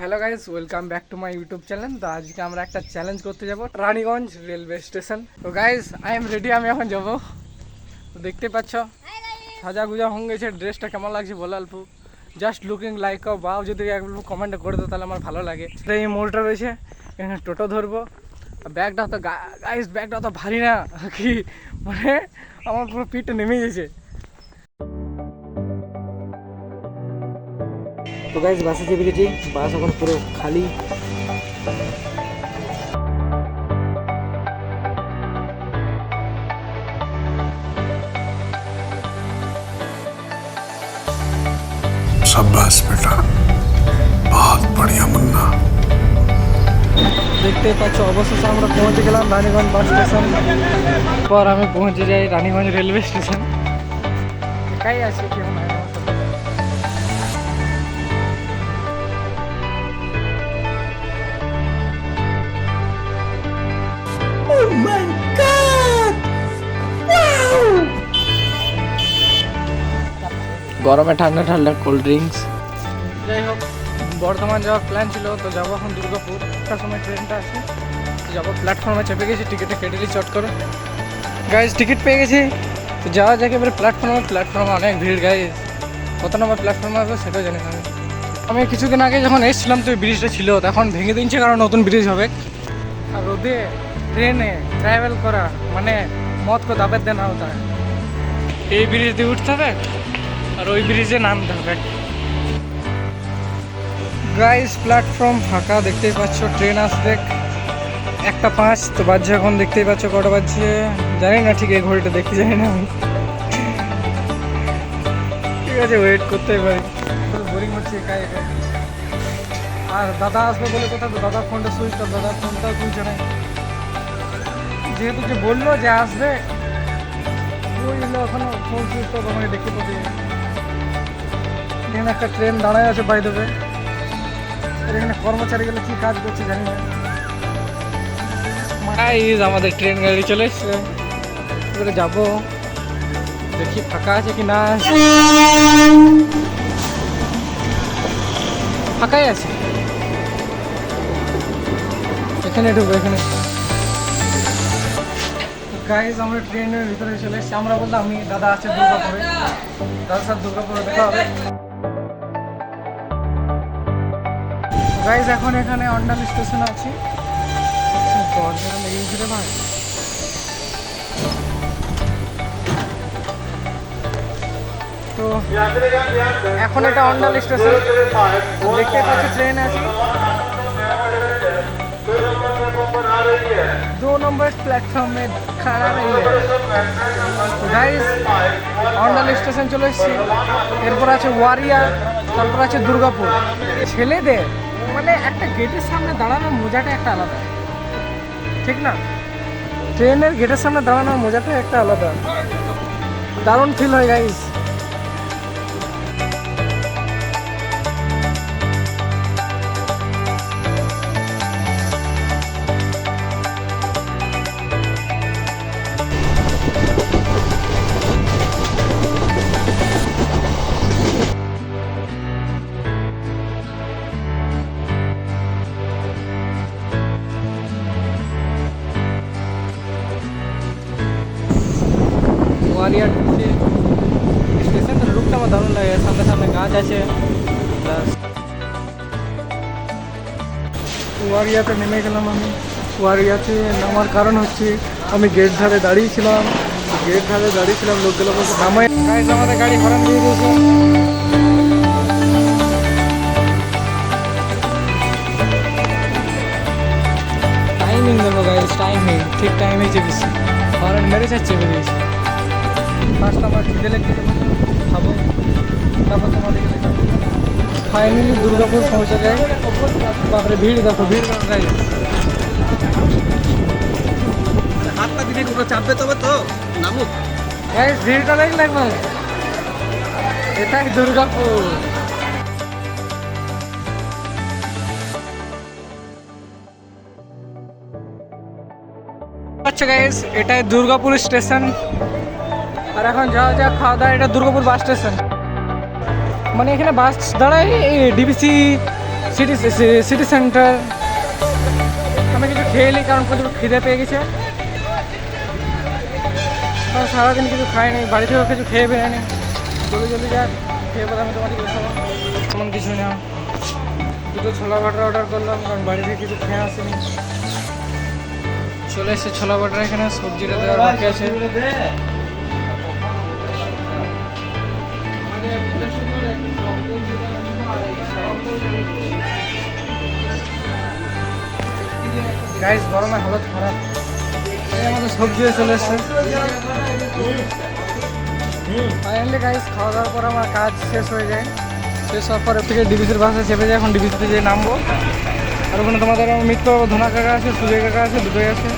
Hello guys, welcome back to my YouTube channel. তো আজকে আমরা একটা চ্যালেঞ্জ করতে যাব, রানীগঞ্জ রেলওয়ে স্টেশন। তো গাইস আই এম রেডি আমি এখন যাব। তো দেখতে পাচ্ছ সাজা গুজা হয়ে গেছে, ড্রেসটা কেমন লাগছে বলো অল্প। জাস্ট লুকিং লাইক বাও যদি একটু কমেন্ট করে দাও, তাহলে আমার ভালো লাগে। এই মোড়টা রয়েছে, এখানে টোটো ধরবো। ব্যাগটা তো গাইস ব্যাগটা তো ভারী না, কি? মানে আমার পুরো পিঠটা নেমে গেছে। তো গাইজ বাসে চেপে গেছি বাস এখন পুরো খালি शाबाश बेटा बहुत बढ़िया मुन्ना দেখতে পাচ্ছ অবশেষে আমরা পৌঁছে গেলাম রানীগঞ্জ বাস স্টেশন পর আমি পৌঁছে যাই রানীগঞ্জ রেলওয়ে স্টেশন একাই আছে গরমে ঠান্ডা ঠান্ডা কোল্ড ড্রিঙ্কস যাই হোক বর্ধমান যাওয়ার প্ল্যান ছিল, তো যাব এখন দুর্গাপুর। একটা সময় ট্রেনটা আছে। যাব প্ল্যাটফর্মে চেপে গেছি টিকিটে কেটে দিই চট করে। গাইজ টিকিট পেয়ে গেছি। তো যাওয়া যাক এবারে প্ল্যাটফর্মে প্ল্যাটফর্মে অনেক ভিড় গাইজ কত নম্বর প্ল্যাটফর্মে হবে সেটাও জানি না। আমি কিছুদিন আগে যখন এসেছিলাম, তো ব্রিজটা ছিল। তখন ভেঙে দিচ্ছে কারণ নতুন ব্রিজ হবে। আর রোদে ট্রেনে ট্রাভেল করা মানে মত কো দাবের দেনা হতা। এই ব্রিজ দিয়ে উঠতে হবে? আর ওই ব্রিজে নামতে হবে। গাইস প্ল্যাটফর্ম ফাঁকা, দেখতেই পাচ্ছ ট্রেন আসবে। একটা পাঁচ, তো বাজছে এখন, দেখতেই পাচ্ছ কটা বাজছে। জানি না ঠিক এই ঘড়িটা দেখতে জানি না আমি। ঠিক আছে ওয়েট করতেই পারি। বোরিং হচ্ছে একাই একাই আর দাদা আসবে বলে কোথাও তো, দাদার ফোনটা সুইচ তো দাদার ফোনটাও তুলছে না। যেহেতু যে বলল যে আসবে, ওই এখনও ফোন সুইচ অফ আমাকে দেখতে পাচ্ছি এখানে একটা ট্রেন দাঁড়ায় আছে বাই দেবে এখানে কর্মচারীগুলো কি কাজ করছে জানি না। আমাদের ট্রেন গাড়ি চলে এসছে। এবারে যাব। দেখি ফাঁকা আছে কি না ফাঁকাই আছে। এখানে ঢুকবো এখানে। গাইজ আমরা ট্রেনের ভিতরে চলে এসেছি। আমরা বললাম আমি দাদা আছে দুর্গাপুরে। দাদা সাথে দুর্গাপুরে দেখা হবে। গাইজ এখন এখানে অন্ডাল স্টেশন আছি দরজাটা লেগে গেছে রে ভাই তো এখন এটা অন্ডাল স্টেশন দেখতে পাচ্ছি ট্রেন আছে दो नंबर प्लेटफॉर्म में खड़ा रही है গাইস অন্ডাল স্টেশন চলে এসেছি এরপর আছে ওয়ারিয়া তারপর আছে দুর্গাপুর ছেলেদের মানে একটা গেটের সামনে দাঁড়ানোর মজাটা একটা আলাদা। ঠিক না? ট্রেনের গেটের সামনে দাঁড়ানোর মজাটা একটা আলাদা। দারুণ ফিল হয় গাইস ওয়ারিয়া ঢুকছে স্টেশনটা লুকটা আমার দারুণ লাগে সামনে সামনে গাছ আছে ওয়ারিয়াতে নেমে গেলাম আমি ওয়ারিয়াতে নামার কারণ হচ্ছে আমি গেট ধারে দাঁড়িয়েছিলাম গেট ধারে দাঁড়িয়েছিলাম লোকগুলো বলছে নামাই আমাদের গাড়ি হরান দিয়ে দিয়েছে। টাইমিং দেবো গাইজ টাইমিং ঠিক টাইমে চেপেছি হরান মেরে যাচ্ছে বেরিয়েছি ফার্স্ট আমার খিদে খাব তারপর তোমাদেরকে দেখাবো ফাইনালি দুর্গাপুর পৌঁছে যায় তারপরে ভিড় দেখো ভিড় গাইজ হাতটা দিলে পুরো চাপবে তবে তো। নামুক গাইজ ভিড়টা একবার। এটাই দুর্গাপুর। আচ্ছা গাইজ এটাই দুর্গাপুর স্টেশন। আর এখন যাওয়া যাক খাওয়া দাওয়া, এটা দুর্গাপুর বাস স্টেশন। মানে এখানে বাস দাঁড়ায় ডিবিসি সিটি সিটি সেন্টার আমি কিছু খেয়ে নিই, কারণ প্রচুর খিদে পেয়ে গেছে। সারাদিন কিছু খাইনি বাড়ি থেকেও কিছু খেয়ে বেরোয়নি জলদি জলদি যাক, খেয়ে পেলে আমি তোমাকে এমন কিছু না। দুটো ছোলা বাটার অর্ডার করলাম, কারণ বাড়ি থেকে কিছু খেয়ে আসেনি। চলে এসেছে ছোলা বাটার এখানে, সবজিটা দেওয়ার বাকি আছে। গাইস গরমে হালত খারাপ। আমাদের সবজিও চলে এসছে। ফাইনালি গাইস খাওয়া দাওয়ার পর আমার কাজ শেষ হয়ে যায়। শেষ হওয়ার পরে থেকে ডিবিসির বাসায় চেপে যায় এখন ডিবিসিতে যেয়ে নামবো। আর ওখানে তোমাদের আমার মিত্র ধনা কাকা আছে, সুজয় কাকা আছে, দুটোই আছে।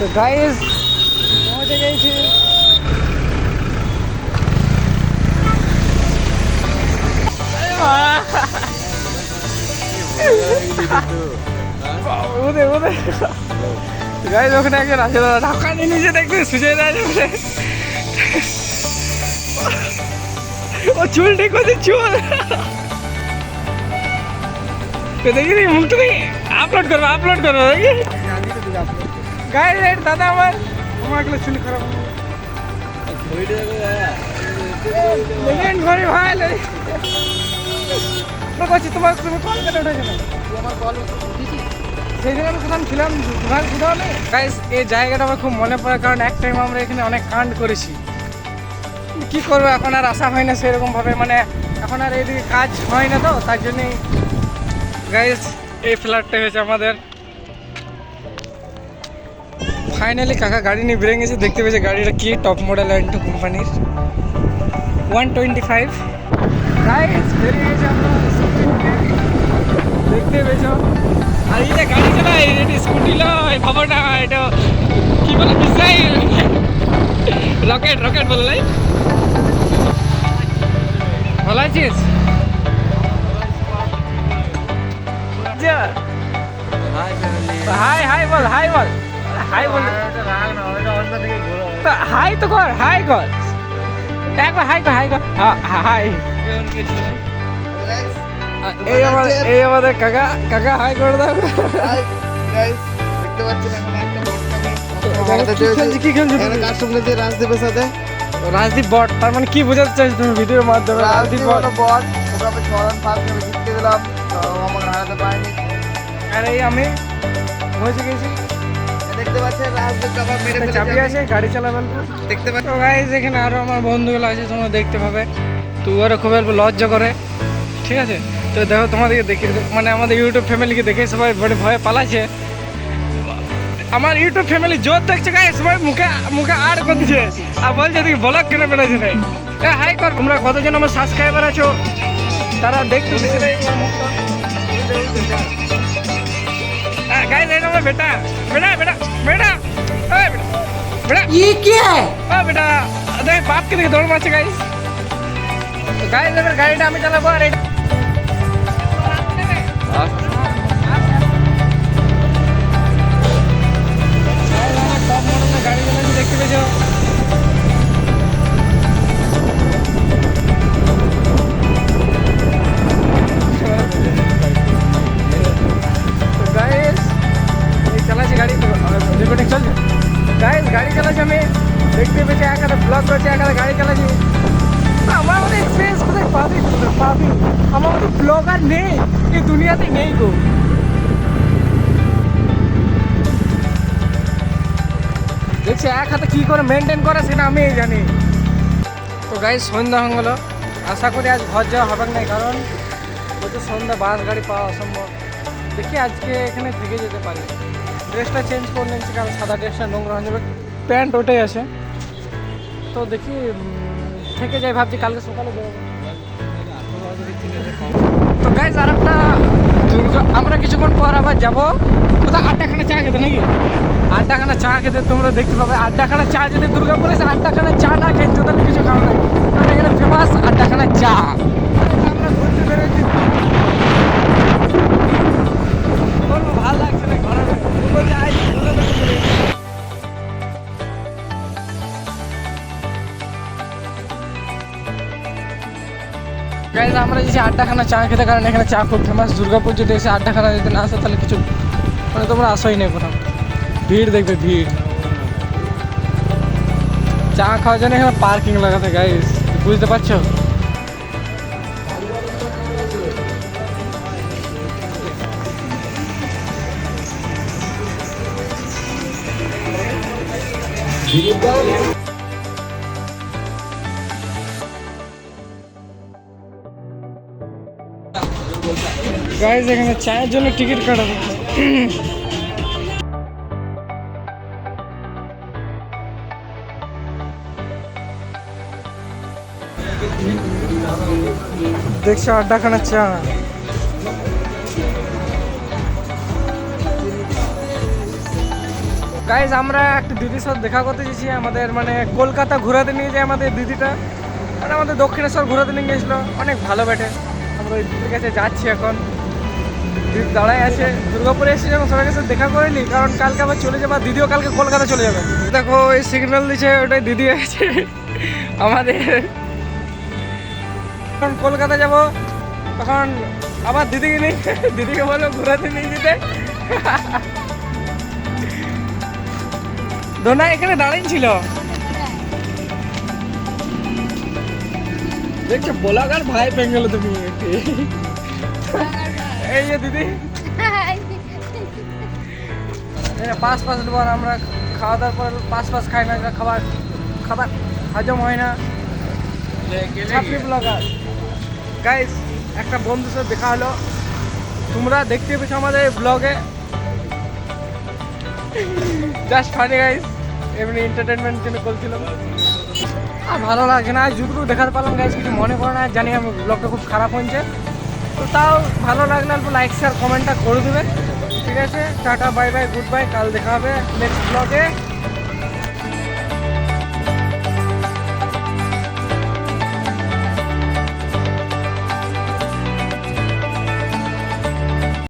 তো গাইস পৌঁছে গেছি ওদের ওদের গাইস ওখানে একজন আছে দাদা ঢাকা নিয়ে নিচে দেখতে সুজয় না যাবে ও চুল ঠিক আছে চুল তো দেখি দেখি মুখটা দেখি আপলোড করব আপলোড করব দেখি গাইস এই দাদা আমার। আমার এগুলো চুল খারাপ ভাই করছি তোমার আমি ছিলাম, কোথাও নেই। গাইস এই জায়গাটা আমার খুব মনে পড়ে, কারণ এক টাইম আমরা এখানে অনেক করেছি। কি করব, এখন আর আসা হয় না সেরকম ভাবে মানে এখন আর এইদিকে কাজ হয় না তো, তার জন্যই। গাইস এই ফ্ল্যাটটা হয়েছে আমাদের। ফাইনালি কাকা গাড়ি নিয়ে বেরিয়ে গেছে। দেখতে পেয়েছে গাড়িটা কি টপ মডেল অ্যান্টো কোম্পানির ওয়ান টোয়েন্টি ফাইভ গাইস বেরিয়ে গেছে আমরা। দেখতে পেয়েছ। আর যে গাড়ি চালাই এটি স্কুটি লয় খবর না এটা কি বলে মিসাইল রকেট রকেট বলে ভালো আছিস? হাই হাই বল হাই বল। হাই বল। তো হাই তো কর হাই কর। একবার হাই কর হাই কর। হাই। এই আমাদের এই আমাদের কাকা কাকা হাই করে দাও। দেখতে পাচ্ছেন একটা রাজদীপের সাথে? রাজদীপ বট তার মানে কি বোঝাতে চাইছো তুমি ভিডিওর মাধ্যমে? রাজদীপ বট। বট ওকে আমি ছড়ান ফার্স্ট আমি জিততে দিলাম আমাকে হারাতে পারেনি। আর এই আমি পৌঁছে গেছি। দেখতে পাচ্ছেন রাজদীপ আবার মেরে চাবি আছে গাড়ি চালাবেন দেখতে পাচ্ছেন? তো গাইজ এখানে আরও আমার বন্ধুগুলো আছে তোমরা দেখতে পাবে। তো ওরা খুব অল্প লজ্জা করে। ঠিক আছে? তো দেখো তোমাদেরকে দেখি মানে আমাদের ইউটিউব ফ্যামিলিকে দেখে সবাই বড় ভয়ে পালাচ্ছে। আমার ইউটিউব ফ্যামিলি জোর দেখছে গায়ে সবাই মুখে মুখে আর করছে। আর বলছে দেখি ব্লগ কেন বেড়েছে না এ হাই কর। তোমরা কতজন আমার সাবস্ক্রাইবার আছো? তারা দেখতে गाइस देखो मैं बेटा। बेटा बेटा बेटा। बेटा बेटा। ये क्या है? बेटा देख बाप के देख दौड़ मार से गाइस गाइस अगर गाड़ी डामे चला बा रेड हाँ। गाड़ी चलाने देखते भेजो দেখতে পেয়েছি এক হাতে ব্লগ করছি এক হাতে গাড়ি চালাচ্ছি আমার মধ্যে এক্সপিরিয়েন্স কোথায় পাবি? পাবি। আমার মধ্যে ব্লগার নেই এই দুনিয়াতে নেই গো। দেখছি এক হাতে কী করে মেনটেন করে সেটা আমি জানি। তো গাইস সন্ধ্যা হয়ে গেলো। আশা করি আজ ঘর যাওয়া হবে না কারণ প্রচুর সন্ধ্যা, বাস, গাড়ি পাওয়া অসম্ভব। দেখি আজকে এখানে থেকে যেতে পারি। ড্রেসটা চেঞ্জ করে নিচ্ছি কারণ সাদা ড্রেসটা নোংরা হয়ে যাবে। প্যান্ট ওটাই আছে। তো দেখি থেকে যাই, ভাবছি কালকে সকালে তো গাইজ আর একটা আমরা কিছুক্ষণ পর আবার যাব। কোথাও আড্ডাখানা চা খেতে নাকি? আড্ডাখানা চা খেতে তোমরা দেখতে পাবে। আড্ডাখানা চা যদি দুর্গাপুর এসে আড্ডাখানা চা না খেতে তাহলে কিছু খাওয়া নাই কারণ এখানে ফেমাস আড্ডাখানা চা। আমরা ঘুরতে ভালো লাগছে না ঘরে গাইজ আমরা যদি আড্ডাখানা চা খেতে, কারণ এখানে চা খুব ফেমাস দুর্গাপুর যদি এসে আড্ডাখানা যদি না আসো, তাহলে কিছু মানে তোমরা আসোই নেই কোথাও ভিড় দেখবে, ভিড়। চা খাওয়ার জন্য এখানে পার্কিং লাগাতে গাইজ বুঝতে পারছ? গাইজ এখানে চায়ের জন্য টিকিট কাটাবো। দেখছ, আড্ডাখানা চা। গাইজ আমরা একটা দিদির সাথে দেখা করতে চেয়েছি আমাদের মানে কলকাতা ঘোরাতে নিয়ে যায় আমাদের দিদিটা। মানে আমাদের দক্ষিণেশ্বর ঘোরাতে নিয়ে গেছিল। অনেক ভালো বেটে আমরা ওই দিদির কাছে যাচ্ছি এখন। দাঁড়ায় আছে, দুর্গাপুরে এসে যখন সবার কাছে দেখা করে নি, কারণ কালকে আবার চলে যাবে দিদিও কালকে কলকাতা চলে যাবে। দেখো ওই সিগন্যাল দিচ্ছে, ওটাই দিদি আছে, আমাদের। যখন কলকাতা যাব, তখন আবার দিদিকে নিয়ে, দিদিকে বলো ঘোরাতে নিয়ে যেতে। দোনা এখানে দাঁড়িয়ে ছিল। দেখছ বলাগার ভাই পেয়ে গেল তুমি। এই যে দিদি। পাঁচ পাঁচ বার আমরা খাওয়া দাওয়ার পর পাঁচ পাঁচ খাই না খাবার খাবার হজম হয় না। ছাপড়ি ব্লগার। গাইস একটা বন্ধুর সাথে দেখা হলো। তোমরা দেখতে পেয়েছ আমাদের ব্লগে। জাস্ট ফানি গাইস এমনি এন্টারটেনমেন্ট জন্য করছিলাম আর ভালো লাগছে না যতটুকু দেখাতে পারলাম গাইস কিছু মনে করো না জানি আমি ব্লগটা খুব খারাপ হয়েছে। তো তাও ভালো লাগলে অল্প লাইক শেয়ার কমেন্টটা করে দেবেন। ঠিক আছে? Tata bye bye good bye কাল দেখা হবে নেক্সট ব্লগে